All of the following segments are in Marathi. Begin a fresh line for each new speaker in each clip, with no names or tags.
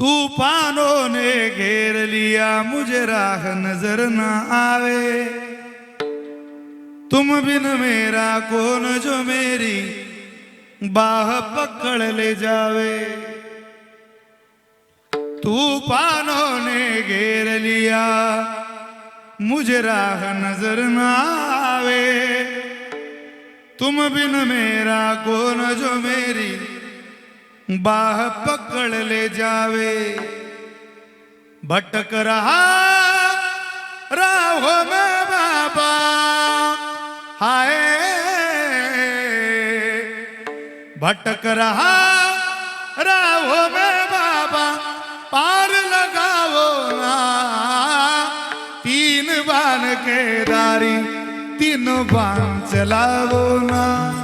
तूफानों ने घेर लिया मुझे राह नजर न आवे। तुम बिन मेरा कौन जो मेरी बाह पकड़ ले जावे? तूफानों ने घेर लिया मुझे राह नजर न आवे। तुम बिन मेरा कौन जो मेरी बाह पकडले जावे। भटक रहा राहो में बाबा। हाय। भटक रहा राहो में बाबा। पार लगाओ ना। तीन बाण के दारी तीनों बान चलाओ ना।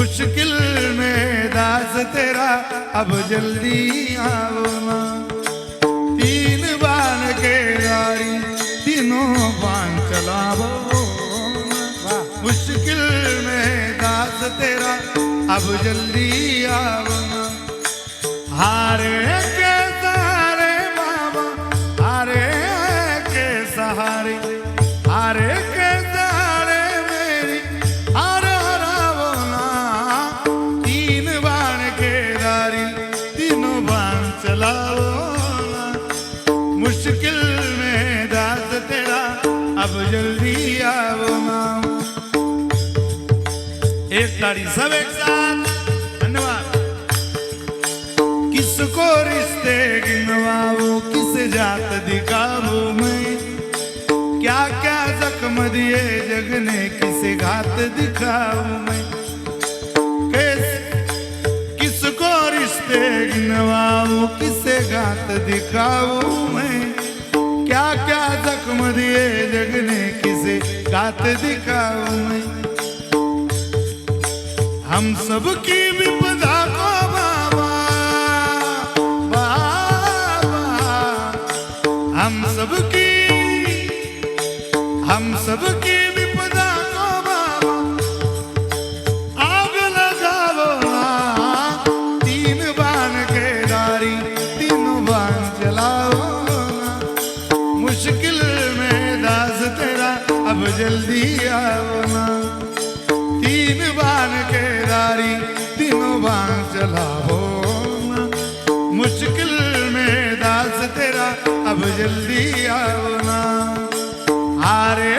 मुश्किल में दास तेरा अब जल्दी आओ ना। तीन बान के दारी तीनों बान चलाओ मुश्किल में दास तेरा अब जल्दी आओ ना। हारे अब जल्दी आओ ना एक ताड़ी सब एक साथ। धन्यवाद। किसको रिश्ते गिनवाओ किस जात दिखाओ मैं? क्या क्या जख्म दिए जग ने किसे घात दिखाओ मैं? किस किसको रिश्ते गिनवाओ किसे घात दिखाओ मैं? क्या क्या जख्म दिए जगने किसे गात दिखाओ मैं हम सबकी विपदा जल्दी आओ ना तीन बार के दारी तीनों बार चलाओ ना मुश्किल में दास तेरा अब जल्दी आओ ना हारे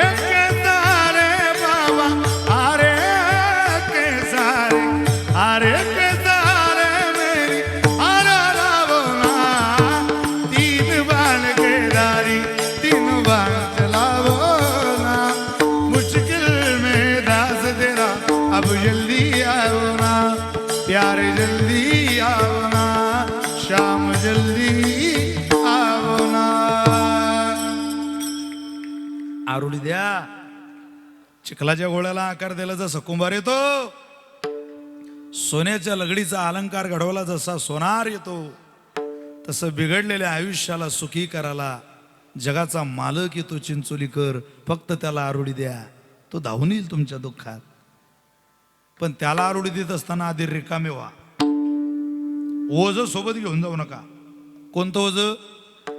मारुली द्या. चिखलाच्या गोळ्याला आकार दिला जसा कुंभार येतो सोन्याच्या लगडीचा अलंकार घडवला जसा सोनार येतो तसं बिघडलेल्या आयुष्याला सुखी करायला जगाचा मालक येतो चिंचोलीकर. फक्त त्याला आरुडी द्या. तो धावून येईल तुमच्या दुःखात. पण त्याला आरुडी देत असताना आधी रिकामे व्हा. ओझ सोबत घेऊन जाऊ नका. कोणतं ओझ?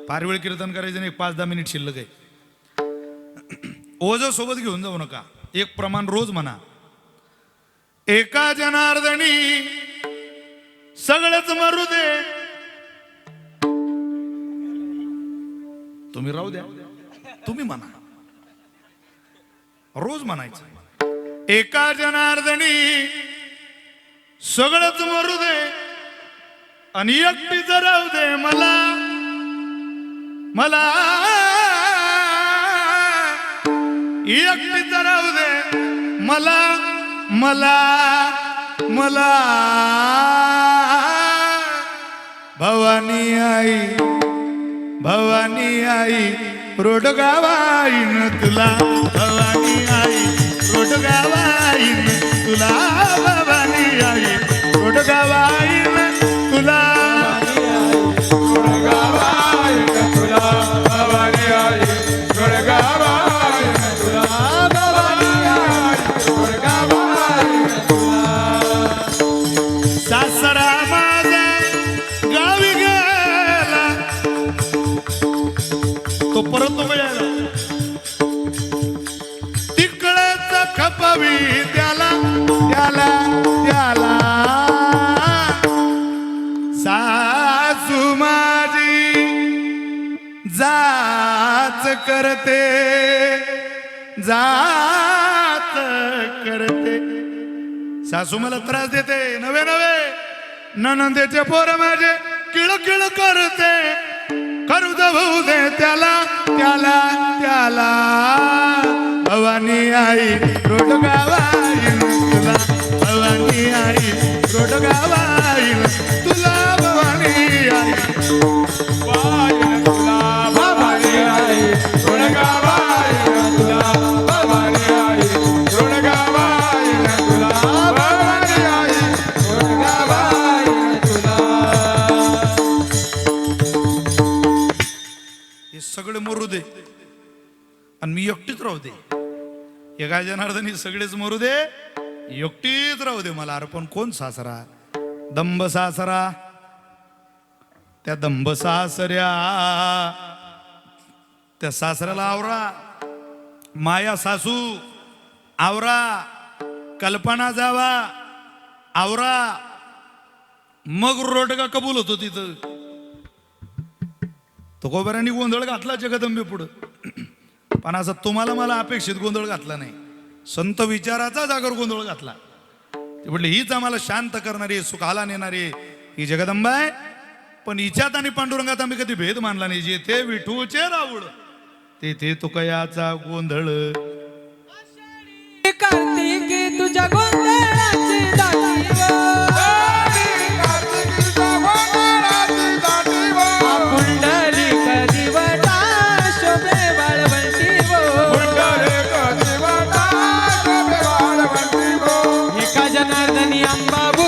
फार वेळ कीर्तन करायचं नाही एक पाच दहा मिनिट शिल्लक आहे. ओझ सोबत घेऊन जाऊ नका. एक प्रमाण रोज म्हणा. एका जनार्दनी सगळंच मारू दे. तुम्ही राहू द्या. तुम्ही म्हणा. रोज म्हणायचं. एका जनार्दनी सगळंच मरू दे. आणि एकटी राहू दे मला मला एकटीच राहू दे. मला मला मला. भवानी आई भवानी आई रोडगावाईन तुला. भवानी आई रोडगावाईन तुला. भवानी आई रोडगावाईन करते जात करते. सासू मला त्रास देते नवे नवे ननंदेचे पोर माझे किळ किळ करते. करू दे दे त्याला त्याला त्याला. भवानी आई रोड गावाई तुला भवानी आई रोड गावा आणि मी एकटीच राहू दे. एका जनार्दन सगळेच मरू दे. एकटीच राहू दे मला अरे पण कोण सासरा? दंब सासरा. त्या दंब सासऱ्या त्या सासऱ्याला आवरा. माया सासू आवरा. कल्पना जावा आवरा. मग रोटका कबूल होतो तिथं. तो गोबऱ्यांनी गोंधळ घातला जगदंबे पुढं पण असं तुम्हाला मला अपेक्षित गोंधळ घातला नाही. संत विचाराचा जागर गोंधळ घातला. ते म्हटले हीच आम्हाला शांत करणारी सुखाला नेणारी ही जगदंबा आहे. पण हिच्यात आणि पांडुरंगात आम्ही कधी भेद मानला नाही. जेथे विठूचे राऊळ तेथे तुकयाचा गोंधळ.
व एका